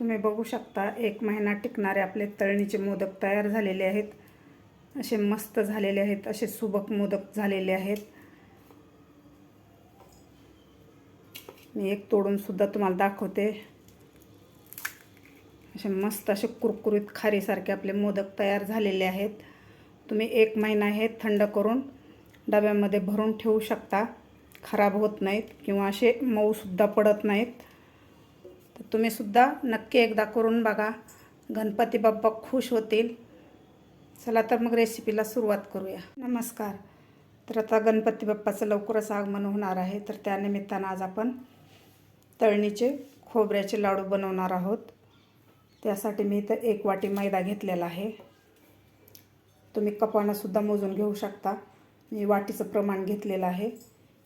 तुम्ही बघू शकता एक महिना टिकणारे आपले तळणीचे मोदक तयार झालेले आहेत. असे मस्त झालेले आहेत असे सुबक मोदक झालेले आहेत. मी एक तोडून सुद्धा तुम्हाला दाखवते. असे मस्त असे कुरकुरीत खारीसारखे आपले मोदक तयार झालेले आहेत. तुम्ही एक महिना हे थंड करून डब्यामध्ये भरून ठेवू शकता. खराब होत नाहीत किंवा असे मऊसुद्धा पडत नाहीत. तर तुम्ही सुद्धा नक्की एकदा करून बघा. गणपती बाप्पा खुश होतील. चला तर मग रेसिपीला सुरुवात करूया. नमस्कार. तर आता गणपती बाप्पाचं लवकरच आगमन होणार आहे. तर त्यानिमित्तानं आज आपण तळणीचे खोबऱ्याचे लाडू बनवणार आहोत. त्यासाठी मी इथं एक वाटी मैदा घेतलेला आहे. तुम्ही कपानंसुद्धा मोजून घेऊ शकता. मी वाटीचं प्रमाण घेतलेलं आहे.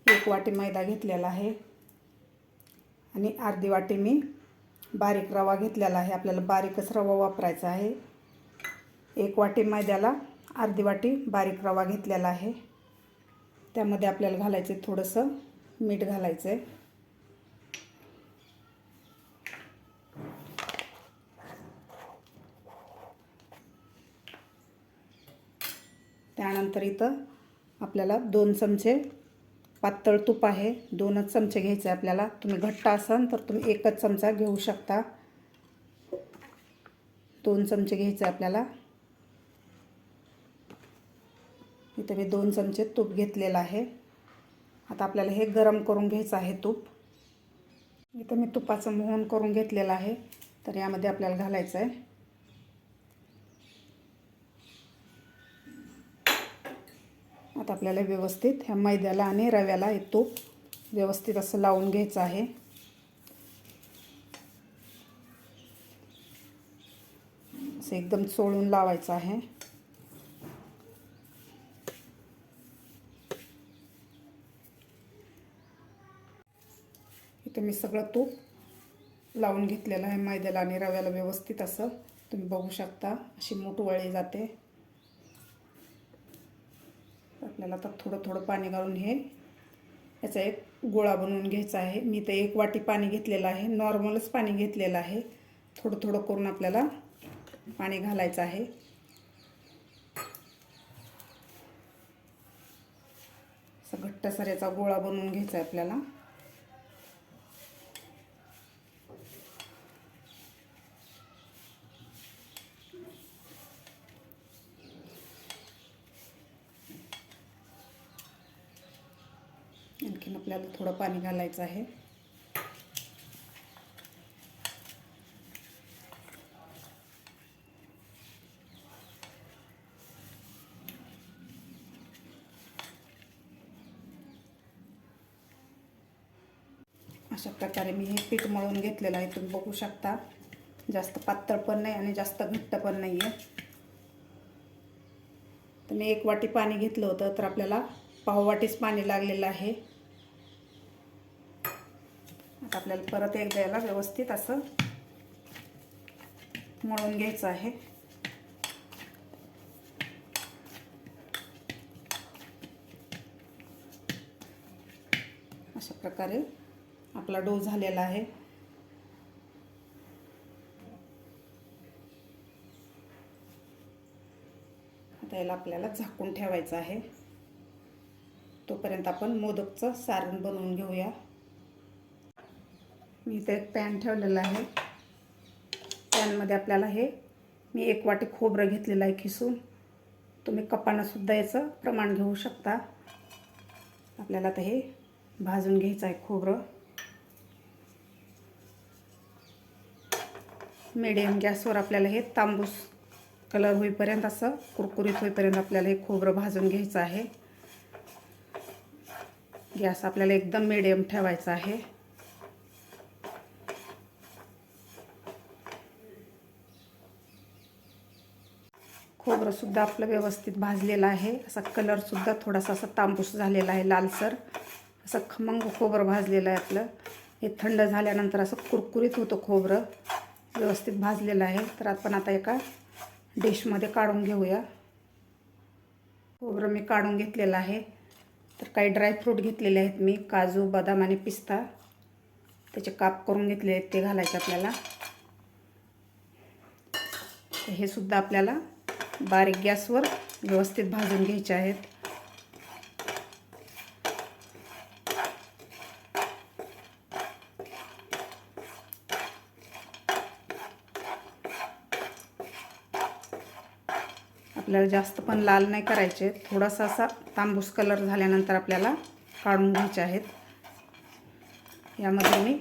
एक वाटी मैदा घेतलेला आहे. आणि अर्धी वाटी मी बारीक रवा घेतलेला आहे. आपल्याला बारीकच रवा वापरायचा आहे. एक वाटी मैद्याला अर्धी वाटी बारीक रवा घेतलेला आहे. त्यामध्ये आपल्याला घालायचं थोडंसं मीठ घालायचं आहे त्यानंतर इथं आपल्याला दोन चमचे पातळ तूप आहे. दोनच चमचे घ्यायचे आपल्याला. तुम्ही घट्ट असाल तर तुम्ही एकच चमचा घेऊ शकता. दोन चमचे घ्यायचे आपल्याला. इथं मी दोन चमचे तूप घेतलेलं आहे. आता आपल्याला हे गरम करून घ्यायचं आहे तूप. इथं मी तुपाचं मोहन करून घेतलेलं आहे. तर यामध्ये आपल्याला घालायचं आहे आता आपल्याला व्यवस्थित ह्या मैद्याला आणि रव्याला हे तूप व्यवस्थित असं लावून घ्यायचं आहे. असं एकदम चोळून लावायचं आहे. इथं मी सगळं तूप लावून घेतलेलं आहे मैद्याला आणि रव्याला व्यवस्थित असं. तुम्ही बघू शकता अशी मोठ वळी जाते. आपल्याला आता थोडं थोडं पाणी घालून हे याचा एक गोळा बनवून घ्यायचा आहे. मी तर एक वाटी पाणी घेतलेलं आहे. नॉर्मलच पाणी घेतलेलं आहे. थोडं थोडं करून आपल्याला पाणी घालायचं आहे. असं घट्टसर याचा गोळा बनवून घ्यायचा आहे आपल्याला आणखीन आपल्याला थोडं पाणी घालायचं आहे. अशा प्रकारे मी हे पीठ मळून घेतलेलं आहे. तुम्ही बघू शकता जास्त पातळ पण नाही आणि जास्त घट्ट पण नाही आहे तर मी एक वाटी पाणी घेतलं होतं तर आपल्याला पाववाटीच पाणी लागलेलं आहे. आपल्याला परत एकदा याला व्यवस्थित असं मळून घ्यायचं आहे. अशा प्रकारे आपला डो झालेला आहे. आता याला आपल्याला झाकून ठेवायचं आहे. तोपर्यंत आपण मोदकचं सारण बनवून घेऊया. मी इथे एक पॅन ठेवलेला आहे. पॅनमध्ये आपल्याला हे मी एक वाटी खोबरं घेतलेलं आहे खिसून. तुम्ही कपानंसुद्धा याचं प्रमाण घेऊ शकता. आपल्याला आता हे भाजून घ्यायचं आहे खोबरं. मिडियम गॅसवर आपल्याला हे तांबूस कलर होईपर्यंत असं कुरकुरीत होईपर्यंत आपल्याला हे खोबरं भाजून घ्यायचं आहे. गॅस आपल्याला एकदम मिडियम ठेवायचा आहे. खोबरंसुद्धा आपलं व्यवस्थित भाजलेला आहे. असा कलरसुद्धा थोडासा असा तांबूस झालेला आहे लालसर. असं खमंग खोबरं भाजलेलं आहे आपलं. हे थंड झाल्यानंतर असं कुरकुरीत होतं खोबरं. व्यवस्थित भाजलेलं आहे. तर आपण आता एका डिशमध्ये काढून घेऊया. खोबरं मी काढून घेतलेलं आहे. तर काही ड्रायफ्रूट घेतलेले आहेत मी. काजू बदाम आणि पिस्ता. त्याचे काप करून घेतले आहेत ते घालायचे आपल्याला. हे सुद्धा आपल्याला बारीक गॅसवर व्यवस्थित भाजून घ्यायचे आहेत. आपल्याला जास्त पण लाल नाही करायचे. थोडासा असा तांबूस कलर झाल्यानंतर आपल्याला काढून घ्यायचे आहेत. यामध्ये मी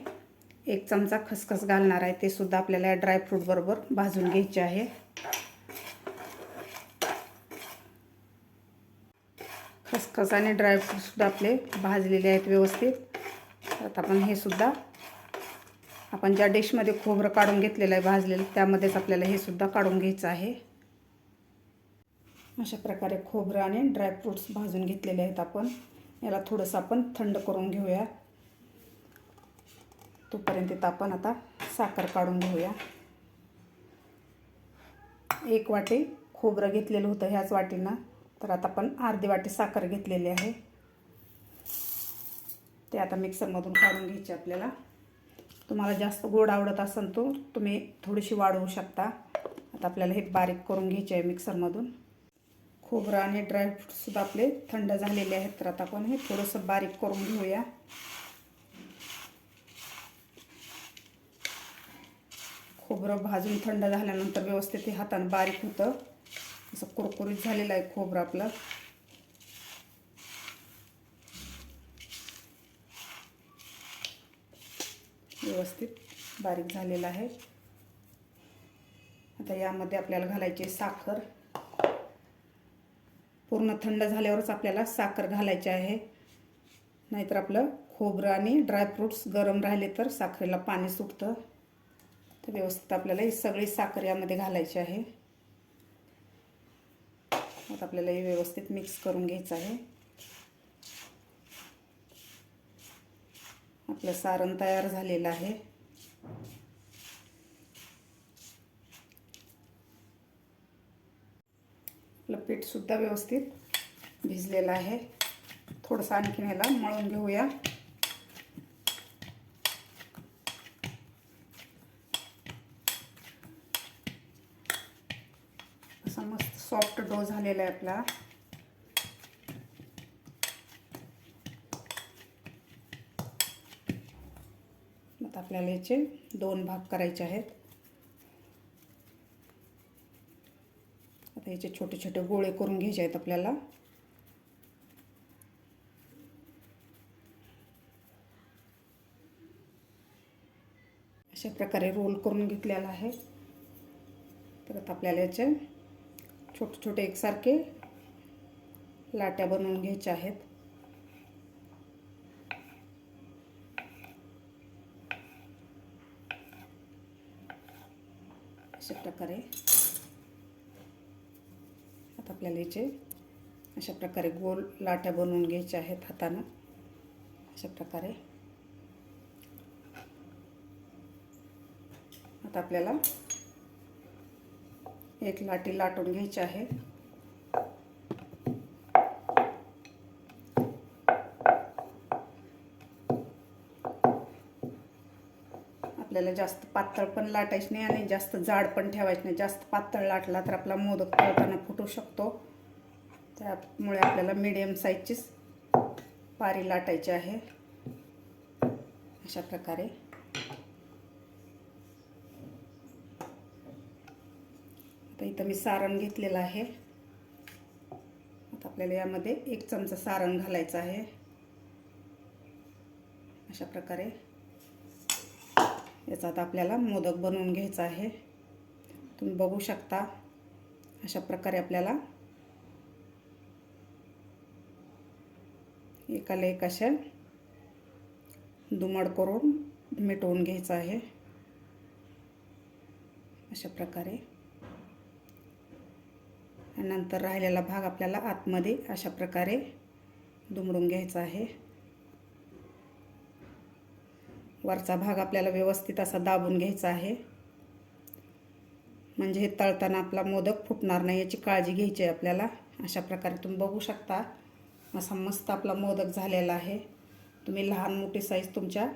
एक चमचा खसखस घालणार आहे. ते सुद्धा आपल्याला ड्रायफ्रूटबरोबर ड्रायफ्रूट बरोबर भाजून घ्यायचे आहे. खसखस आणि आपले भाजलेले आहेत व्यवस्थित. आता आपण हे सुद्धा आपण ज्या डिशमध्ये खोबरं काढून घेतलेलं आहे भाजलेलं त्यामध्येच आपल्याला हे सुद्धा काढून घ्यायचं आहे. अशा प्रकारे खोबरं आणि ड्रायफ्रूट्स भाजून घेतलेले आहेत आपण. याला थोडंसं आपण थंड करून घेऊया. तोपर्यंत इथं आपण आता साखर काढून घेऊया. एक वाटी खोबरं घेतलेलं होतं ह्याच वाटीनं. तर आता आपण अर्धी वाटी साखर घेतलेली आहे. ते आता मिक्सरमधून काढून घ्यायचे आपल्याला. तुम्हाला जास्त गोड आवडत असेल तो तुम्ही थोडीशी वाढवू शकता. आता आपल्याला हे बारीक करून घ्यायचे आहे मिक्सरमधून. खोबरं आणि ड्रायफ्रूटसुद्धा आपले थंड झालेले आहेत. तर आता आपण हे थोडंसं बारीक करून घेऊया. खोबरं भाजून थंड झाल्यानंतर व्यवस्थित हे हातानं बारीक होतं. असं कुरकुरीत झालेलं आहे खोबरं आपलं. व्यवस्थित बारीक झालेलं आहे. आता यामध्ये आपल्याला घालायची साखर. पूर्ण थंड झाल्यावरच आपल्याला साखर घालायची आहे. नाहीतर आपलं खोबरं आणि ड्रायफ्रूट्स गरम राहिले तर साखरेला पाणी सुटतं. तर व्यवस्थित आपल्याला ही सगळी साखर यामध्ये घालायची आहे. आता आपल्याला हे व्यवस्थित मिक्स करून घ्यायचं आहे. आपलं सारण तयार झालेलं आहे. आपलं पीठसुद्धा व्यवस्थित भिजलेलं आहे. थोडंसं आणखीन ह्याला मळून घेऊया. असा मस्त सॉफ्ट डो झालेला आहे आपला. आता आपल्याला याचे दोन भाग करायचे आहेत. आता याचे छोटे छोटे गोळे करून घ्यायचे आहेत आपल्याला. अशा प्रकारे रोल करून घेतलेला आहे. परत आपल्याला याचे छोटे छोटे एकसारखे लाट्या बनवून घ्यायच्या आहेत. अशा प्रकारे आता आपल्याला याचे अशा प्रकारे गोल लाट्या बनवून घ्यायच्या आहेत हातानं. अशा प्रकारे आता आपल्याला एक लाटी लाटून घ्यायची आहे. आपल्याला जास्त पातळ पण लाटायची नाही आणि जास्त जाड पण ठेवायची नाही. जास्त पातळ लाटला तर आपला मोदक तळताना फुटू शकतो. त्यामुळे आपल्याला मीडियम साईजचीच पारी लाटायची आहे. अशा प्रकारे. इथं मी सारण घेतलेलं आहे. आता आपल्याला यामध्ये एक चमचा सारण घालायचं आहे. अशा प्रकारे. याचा आता आपल्याला मोदक बनवून घ्यायचा आहे. तुम्ही बघू शकता अशा प्रकारे आपल्याला एकाला एक अशा दुमड करून मिटवून घ्यायचं आहे. अशा प्रकारे. नंतर राहिलेला भाग आपल्याला आतमध्ये अशा प्रकारे दुमडून घ्यायचा आहे. वरचा भाग आपल्याला व्यवस्थित असा दाबून घ्यायचा आहे. म्हणजे हे तळताना आपला मोदक फुटणार नाही याची काळजी घ्यायची आहे आपल्याला. अशा प्रकारे तुम्ही बघू शकता. असा मस्त आपला मोदक झालेला आहे. तुम्ही लहान मोठी साईज तुमच्या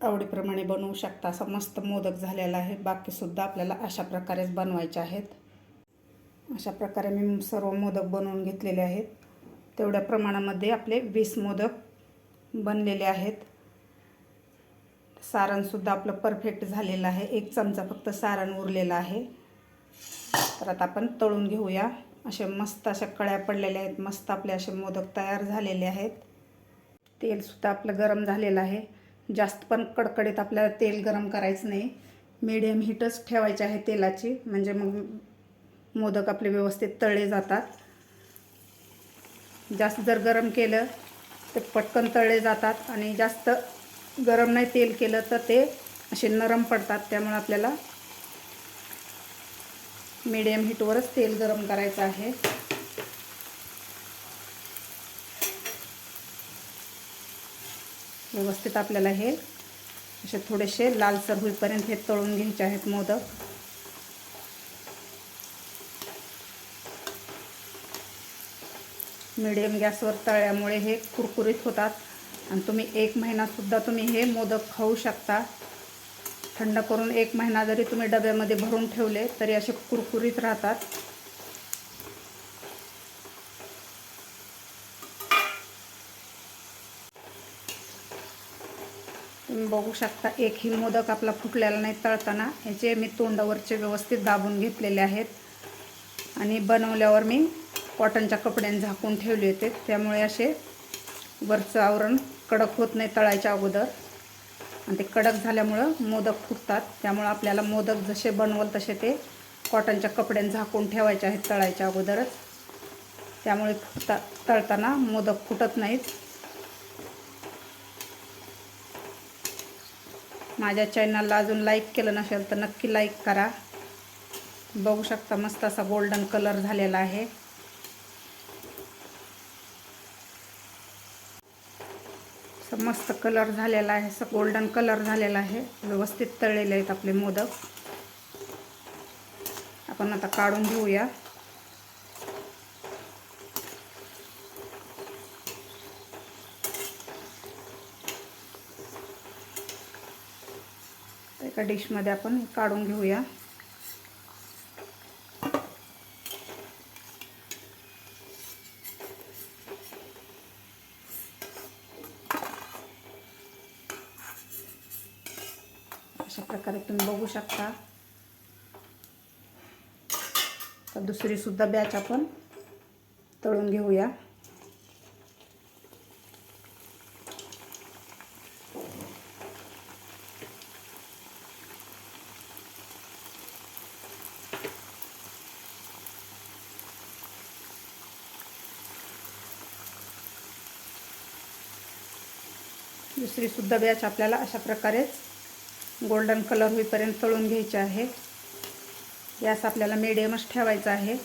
आवडीप्रमाणे बनवू शकता. असा मस्त मोदक झालेला आहे. बाकीसुद्धा आपल्याला अशा प्रकारेच बनवायचे आहेत. अशा प्रकारे मी सर्व मोदक बनवून घेतलेले आहेत. तेवढ्या प्रमाणामध्ये आपले वीस मोदक बनलेले आहेत. सारणसुद्धा आपलं परफेक्ट झालेलं आहे. एक चमचा फक्त सारण उरलेलं आहे. तर आता आपण तळून घेऊया. असे मस्त अशा कळ्या पडलेल्या आहेत. मस्त आपले असे मोदक तयार झालेले आहेत. तेलसुद्धा आपलं गरम झालेलं आहे. जास्त पण कडकडीत आपल्याला तेल गरम करायचं नाही. मीडियम हीटच ठेवायची आहे तेलाची. म्हणजे मग मोदक आपले व्यवस्थित तळले जातात. जास्त जर गरम केलं तर पटकन तळले जातात. आणि जास्त गरम नाही तेल केलं तर ते असे नरम पडतात. त्यामुळे आपल्याला मीडियम हीटवरच तेल गरम करायचं आहे. व्यवस्थित आपल्याला हे असे थोडेसे लालसर होईपर्यंत हे तळून घ्यायचे आहेत मोदक. मिडियम गॅसवर तळल्यामुळे हे कुरकुरीत होतात आणि तुम्ही एक महिनासुद्धा तुम्ही हे मोदक खाऊ शकता. थंड करून एक महिना जरी तुम्ही डब्यामध्ये भरून ठेवले तरी असे कुरकुरीत राहतात. तुम्ही बघू शकता. एकही मोदक आपला फुटलेला नाही तळताना. ह्याचे मी तोंडावरचे व्यवस्थित दाबून घेतलेले आहेत. आणि बनवल्यावर मी कॉटनच्या कपड्याने झाकून ठेवले होते. त्यामुळे असे वरचं आवरण कडक होत नाही तळायच्या अगोदर. आणि ते कडक झाल्यामुळं मोदक फुटतात. त्यामुळं आपल्याला मोदक जसे बनवल तसे ते कॉटनच्या कपड्याने झाकून ठेवायचे आहेत तळायच्या अगोदरच. त्यामुळे फुटता तळताना मोदक फुटत नाहीत. माझ्या चॅनलला अजून लाईक केलं नसेल तर नक्की लाईक करा. बघू शकता मस्त असा गोल्डन कलर झालेला आहे. असं मस्त कलर झालेला आहे असं गोल्डन कलर झालेला आहे. व्यवस्थित तळलेले आहेत आपले मोदक. आपण आता काढून घेऊया. एका डिशमध्ये आपण काढून घेऊया. अशा प्रकारे तुम्ही बघू शकता. तर दुसरीसुद्धा बॅच आपण तळून घेऊया. दुसरीसुद्धा बॅच आपल्याला अशा प्रकारेच गोल्डन कलर होईपर्यंत तळून घ्यायचे आहे. गॅस आपल्याला मिडियमच ठेवायचा आहे.